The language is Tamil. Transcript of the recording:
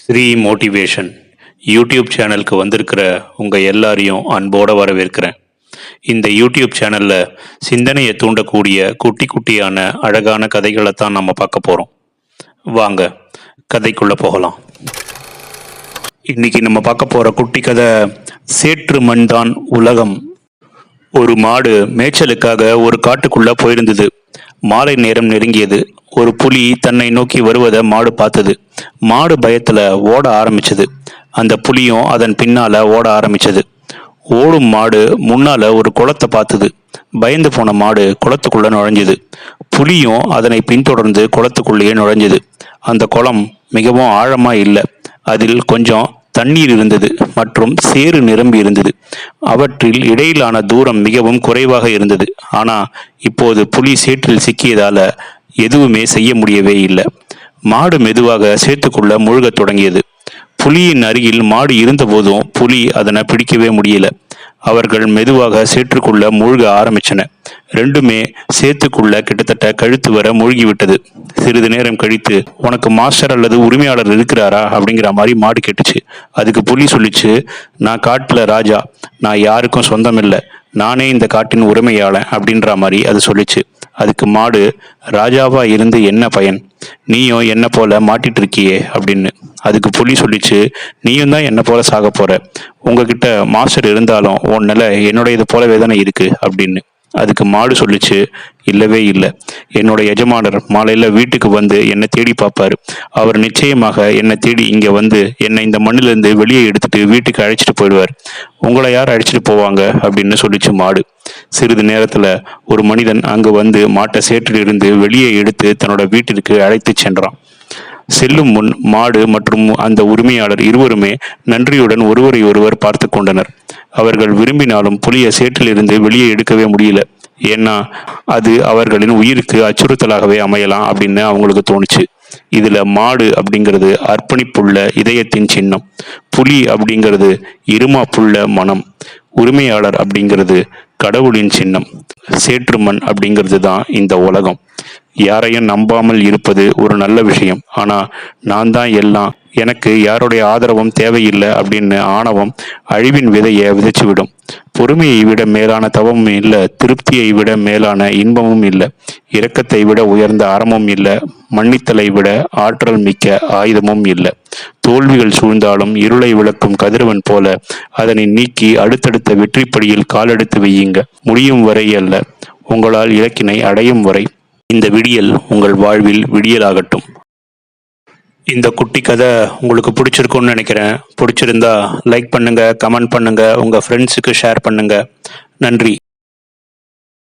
ஸ்ரீ மோட்டிவேஷன் யூடியூப் சேனலுக்கு வந்திருக்கிற உங்கள் எல்லாரையும் அன்போடு வரவேற்கிறேன். இந்த யூடியூப் சேனலில் சிந்தனையை தூண்டக்கூடிய குட்டி குட்டியான அழகான கதைகளை தான் நம்ம பார்க்க போகிறோம் வாங்க கதைக்குள்ளே போகலாம். இன்னைக்கு நம்ம பார்க்க போகிற குட்டி கதை சேற்று மண் தான் உலகம் ஒரு மாடு மேய்ச்சலுக்காக ஒரு காட்டுக்குள்ளே போயிருந்தது. மாலை நேரம் நெருங்கியது. ஒரு புலி தன்னை நோக்கி வருவதை மாடு பார்த்தது. மாடு பயத்துல ஓட ஆரம்பிச்சது. அந்த புலியும் அதன் பின்னால ஓட ஆரம்பிச்சது. ஓடும் மாடு முன்னால ஒரு குளத்தை பார்த்தது. பயந்து போன மாடு குளத்துக்குள்ள நுழைஞ்சது. புலியும் அதனை பின்தொடர்ந்து குளத்துக்குள்ளேயே நுழைஞ்சது. அந்த குளம் மிகவும் ஆழமா இல்லை. அதில் கொஞ்சம் தண்ணீர் இருந்தது மற்றும் சேறு நிரம்பி இருந்தது. அவற்றில் இடையிலான தூரம் மிகவும் குறைவாக இருந்தது. ஆனா இப்போது புலி சேற்றில் சிக்கியதால எதுவுமே செய்ய முடியவே இல்லை. மாடு மெதுவாக சேர்த்துக்குள்ள முழுகத் தொடங்கியது. புலியின் அருகில் மாடு இருந்தபோதும் புலி அதனை பிடிக்கவே முடியல. அவர்கள் மெதுவாக சேற்றுக்குள்ள மூழ்க ஆரம்பிச்சன. ரெண்டுமே சேத்துக்குள்ள கிட்டத்தட்ட கழுத்து வர மூழ்கி விட்டது சிறிது நேரம் கழித்து உனக்கு மாஸ்டர் அல்லது உரிமையாளர் இருக்கிறாரா? அப்படிங்கிற மாதிரி மாடு கேட்டுச்சு. அதுக்கு புலி சொல்லிச்சு நான் காட்டில் ராஜா நான் யாருக்கும் சொந்தம் இல்லை நானே இந்த காட்டின் உரிமையாளன் அப்படின்ற மாதிரி அது சொல்லிச்சு. அதுக்கு மாடு ராஜாவா இருந்து என்ன பயன்? நீயும் என்ன போல மாட்டிட்டு இருக்கியே? அப்படின்னு. அதுக்கு புலி சொல்லிச்சு நீயும் தான் என்ன போல சாக போற? உங்ககிட்ட மாஸ்டர் இருந்தாலும் உன் நிலை என்னுடையது போலவே தானே இருக்கு அப்படின்னு. அதுக்கு மாடு சொல்லிச்சு இல்லவே இல்லை. என்னோட எஜமானர் மாலையில் வீட்டுக்கு வந்து என்னை தேடி பார்ப்பார். அவர் நிச்சயமாக என்னை தேடி இங்கே வந்து என்னை இந்த மண்ணிலிருந்து வெளியே எடுத்துட்டு வீட்டுக்கு அழைச்சிட்டு போயிடுவார். உங்களை யார் அழைச்சிட்டு போவாங்க? அப்படின்னு சொல்லிச்சு மாடு. சிறிது நேரத்தில் ஒரு மனிதன் அங்கு வந்து மாட்டை சேற்றிலிருந்து வெளியே எடுத்து தன்னோட வீட்டிற்கு அழைத்து சென்றான். செல்லும் முன் மாடு மற்றும் அந்த உரிமையாளர் இருவருமே நன்றியுடன் ஒருவரை ஒருவர் பார்த்து கொண்டனர். அவர்கள் விரும்பினாலும் புலியை சேற்றிலிருந்து வெளியே எடுக்கவே முடியல. ஏன்னா அது அவர்களின் உயிருக்கு அச்சுறுத்தலாகவே அமையலாம் அப்படின்னு அவங்களுக்கு தோணுச்சு. இதுல மாடு அப்படிங்கிறது அர்ப்பணிப்புள்ள இதயத்தின் சின்னம். புலி அப்படிங்கிறது இருமாப்புள்ள மனம். உரிமையாளர் அப்படிங்கிறது கடவுளின் சின்னம். சேற்று மண் அப்படிங்கிறது தான் இந்த உலகம். யாரையும் நம்பாமல் இருப்பது ஒரு நல்ல விஷயம். ஆனால் நான் தான் எல்லாம். எனக்கு யாருடைய ஆதரவும் தேவையில்லை அப்படின்னு ஆணவம் அழிவின் விதையை விதைச்சுவிடும். பொறுமையை விட மேலான தவமும் இல்லை திருப்தியை விட மேலான இன்பமும் இல்லை. இரக்கத்தை விட உயர்ந்த அறமும் இல்லை மன்னித்தலை விட ஆற்றல் மிக்க ஆயுதமும் இல்லை. தோல்விகள் சூழ்ந்தாலும் இருளை விளக்கும் கதிரவன் போல அதனை நீக்கி அடுத்தடுத்த வெற்றிப்படியில் காலெடுத்து வையுங்க. முடியும் வரை அல்ல உங்களால் இலக்கினை அடையும் வரை. இந்த விடியல் உங்கள் வாழ்வில் விடியலாகட்டும். இந்த குட்டி கதை உங்களுக்கு பிடிச்சிருக்கும்னு நினைக்கிறேன். பிடிச்சிருந்தா லைக் பண்ணுங்க கமெண்ட் பண்ணுங்க உங்க ஃப்ரெண்ட்ஸுக்கு ஷேர் பண்ணுங்க. நன்றி.